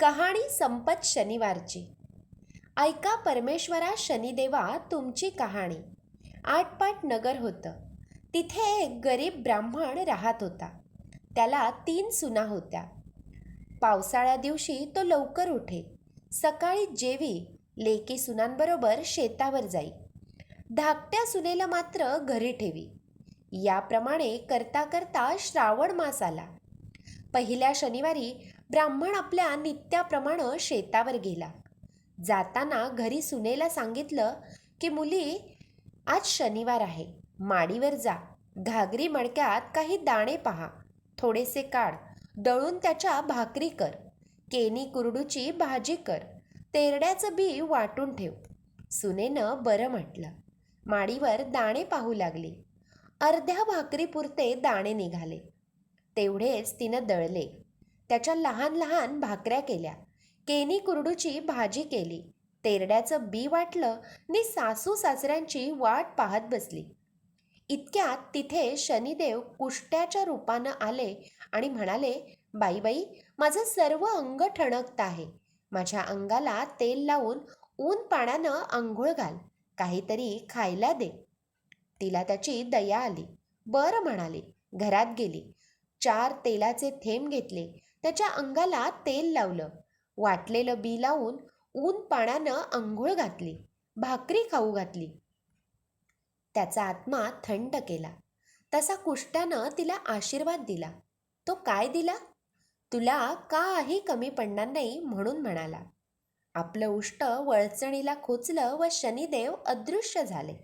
कहाणी संपत शनिवारची. ऐका परमेश्वरा शनिदेवा तुमची कहाणी. आटपाट नगर होतं. तिथे एक गरीब ब्राह्मण राहत होता. त्याला तीन सुना होत्या. पावसाळ्या दिवशी तो लवकर उठे. सकाळी जेवी लेकी सुनांबरोबर शेतावर जाई. धाकट्या सुनेला मात्र घरी ठेवी. याप्रमाणे करता करता श्रावण मास आला. पहिल्या शनिवारी ब्राह्मण आपल्या नित्याप्रमाणे शेतावर गेला. जाताना घरी सुनेला सांगितलं की मुली आज शनिवार आहे. माडीवर जा. घागरी मडक्यात काही दाणे पहा. थोडेसे काढ. दळून त्याच्या भाकरी कर. केनी कुरडूची भाजी कर. तेरड्याचं बी वाटून ठेव. सुनेनं बरं म्हटलं. माडीवर दाणे पाहू लागली. अर्ध्या भाकरीपुरते दाणे निघाले. तेवढेच तिनं दळले. त्याच्या लहान लहान भाकऱ्या केल्या. केनी कुरडूची भाजी केली. तेरड्याचं बी वाटलं नि सासू सासऱ्यांची वाट पाहत बसली. इतक्यात तिथे शनिदेव कुष्ट्याच्या रूपानं आले आणि म्हणाले बाई बाई माझं सर्व अंग ठणकत आहे. माझ्या अंगाला तेल लावून ऊन पाण्यानं आंघोळ घाल. काहीतरी खायला दे. तिला त्याची दया आली. बरं म्हणाली. घरात गेली. चार तेलाचे थेंब घेतले. त्याच्या अंगाला तेल लावलं. वाटलेलं बी लावून ऊन पाण्यानं आंघोळ घातली. भाकरी खाऊ घातली. त्याचा आत्मा थंड केला. तसा कुष्ट्यानं तिला आशीर्वाद दिला. तो काय दिला? तुला काही कमी पडणार नाही म्हणून म्हणाला. आपलं उष्ट वळचणीला खोचलं व शनिदेव अदृश्य झाले.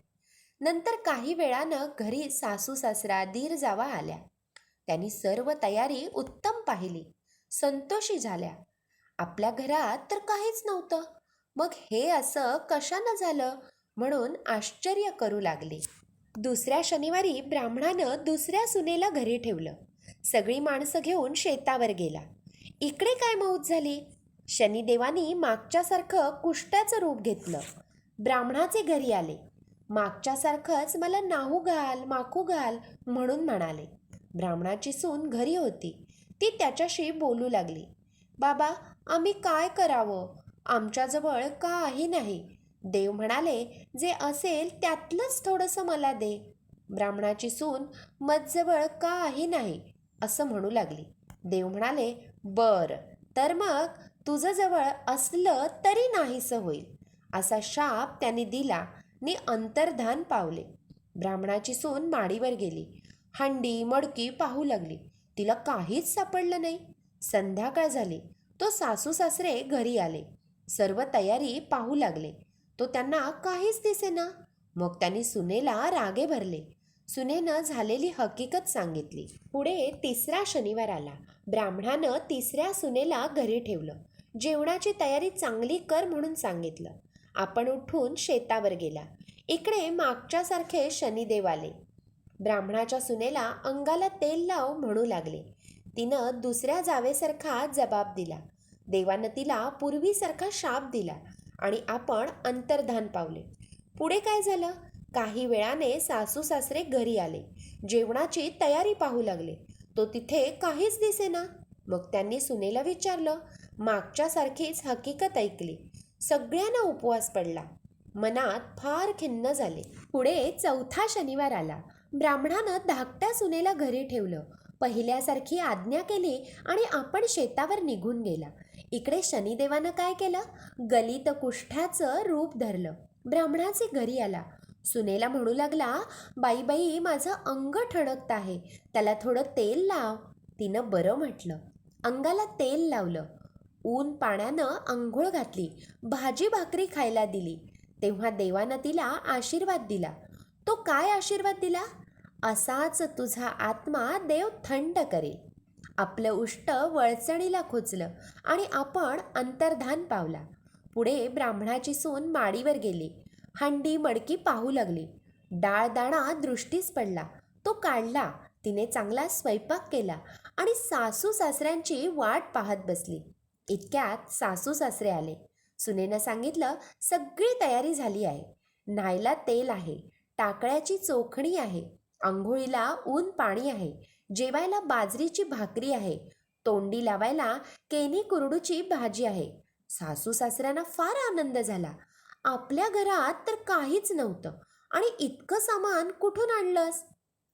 नंतर काही वेळानं घरी सासू सासरा दीर जावा आल्या. त्यांनी सर्व तयारी उत्तम पाहिली. संतोषी झाल्या. आपल्या घरात तर काहीच नव्हतं. मग हे असं कशानं झालं? म्हणून आश्चर्य करू लागले. दुसऱ्या शनिवारी ब्राह्मणानं दुसऱ्या सुनेला घरी ठेवलं. सगळी माणसं घेऊन शेतावर गेला. इकडे काय मौत झाली? शनिदेवानी मागच्यासारखं कुष्ट्याचं रूप घेतलं. ब्राह्मणाचे घरी आले. मागच्यासारखंच मला नाहू घाल माखू घाल म्हणून म्हणाले. ब्राह्मणाची सून घरी होती. ती त्याच्याशी बोलू लागली. बाबा आम्ही काय करावं? आमच्याजवळ काही नाही. देव म्हणाले जे असेल त्यातलंच थोडंसं मला दे. ब्राह्मणाची सून मजजवळ काही नाही असं म्हणू लागली. देव म्हणाले बर तर मग तुझं जवळ असलं तरी नाहीसं होईल असा शाप त्यांनी दिला. नि अंतर्धान पावले. ब्राह्मणाची सून माडीवर गेली. हंडी मडकी पाहू लागली. तिला काहीच सापडलं नाही. संध्याकाळ झाली. तो सासू सासरे घरी आले. सर्व तयारी पाहू लागले. तो त्यांना काहीच दिसेना. मग त्यांनी सुनेला रागे भरले. सुनेनं झालेली हकीकत सांगितली. पुढे तिसरा शनिवार आला. ब्राह्मणानं तिसऱ्या सुनेला घरी ठेवलं. जेवणाची तयारी चांगली कर म्हणून सांगितलं. आपण उठून शेतावर गेला. इकडे मागच्यासारखे शनिदेव आले. ब्राह्मणाच्या सुनेला अंगाला तेल लाव म्हणू लागले. तिनं दुसऱ्या जावेसारखा जबाब दिला. देवानं तिला पूर्वीसारखा शाप दिला आणि आपण अंतर्धान पावले. पुढे काय झालं? काही वेळाने सासू सासरे घरी आले. जेवणाची तयारी पाहू लागले. तो तिथे काहीच दिसेना. मग त्यांनी सुनेला विचारलं. मागच्यासारखीच हकीकत ऐकली. सगळ्यांना उपवास पडला. मनात फार खिन्न झाले. पुढे चौथा शनिवार आला. ब्राह्मणानं धाकट्या सुनेला घरी ठेवलं. पहिल्यासारखी आज्ञा केली आणि आपण शेतावर निघून गेला. इकडे शनिदेवानं काय केलं? गलित कुष्ठाचं रूप धरलं. ब्राह्मणाचे घरी आला. सुनेला म्हणू लागला बाई बाई माझं अंग ठणकत आहे. त्याला थोडं तेल लाव. तिनं बरं म्हटलं. अंगाला तेल लावलं. ऊन पाण्यानं आंघोळ घातली. भाजी भाकरी खायला दिली. तेव्हा देवानं तिला आशीर्वाद दिला. तो काय आशीर्वाद दिला? असाच तुझा आत्मा देव थंड करेल. आपलं उष्ट वळचणीला खोचलं आणि आपण अंतर्धान पावला. पुढे ब्राह्मणाची सून माडीवर गेली. हंडी मडकी पाहू लागली. डाळदाणा दृष्टीस पडला. तो काढला. तिने चांगला स्वयंपाक केला आणि सासू सासऱ्यांची वाट पाहत बसली. इतक्यात सासू सासरे आले. सुनेनं सांगितलं सगळी तयारी झाली आहे. न्हायला तेल आहे. टाकळ्याची चोखणी आहे. आंघोळीला ऊन पाणी आहे. जेवायला बाजरीची भाकरी आहे. तोंडी लावायला केनी कुरडूची भाजी आहे. सासू सासऱ्यांना फार आनंद झाला. आपल्या घरात तर काहीच नव्हतं. आणि इतकं सामान कुठून आणलंस?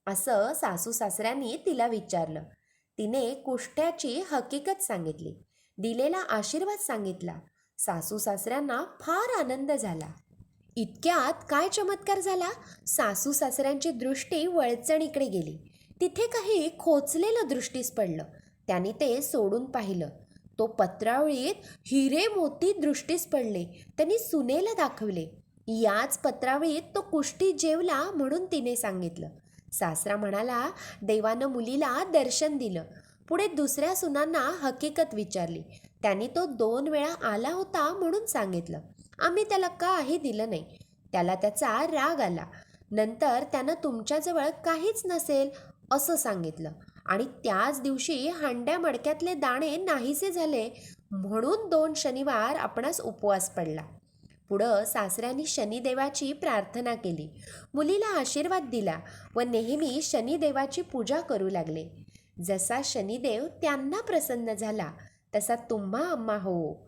असं सासू सासऱ्यांनी तिला विचारलं. तिने कुष्ट्याची हकीकत सांगितली. दिलेला आशीर्वाद सांगितला. सासू सासऱ्यांना फार आनंद झाला. इतक्यात काय चमत्कार झाला? सासू सासऱ्यांची दृष्टी वळचणीकडे गेली. तिथे काही खोचलेलं दृष्टीस पडलं. त्याने ते सोडून पाहिलं. तो पत्रावळीत हिरे मोती दृष्टीस पडले. त्यांनी सुनेला दाखवले. याच पत्रावळीत तो कुष्टी जेवला म्हणून तिने सांगितलं. सासरा म्हणाला देवानं मुलीला दर्शन दिलं. पुढे दुसऱ्या सुनांना हकीकत विचारली. त्यांनी तो दोन वेळा आला होता म्हणून सांगितलं. आम्ही त्याला काही दिलं नाही. त्याला त्याचा राग आला. नंतर त्यानं तुमच्याजवळ काहीच नसेल असं सांगितलं. आणि त्याच दिवशी हांड्या मडक्यातले दाणे नाहीसे झाले म्हणून दोन शनिवार आपणास उपवास पडला. पुढं सासऱ्यांनी शनिदेवाची प्रार्थना केली. मुलीला आशीर्वाद दिला व नेहमी शनिदेवाची पूजा करू लागले. जसा शनिदेव त्यांना प्रसन्न झाला तसा तुम्हा अम्मा हो.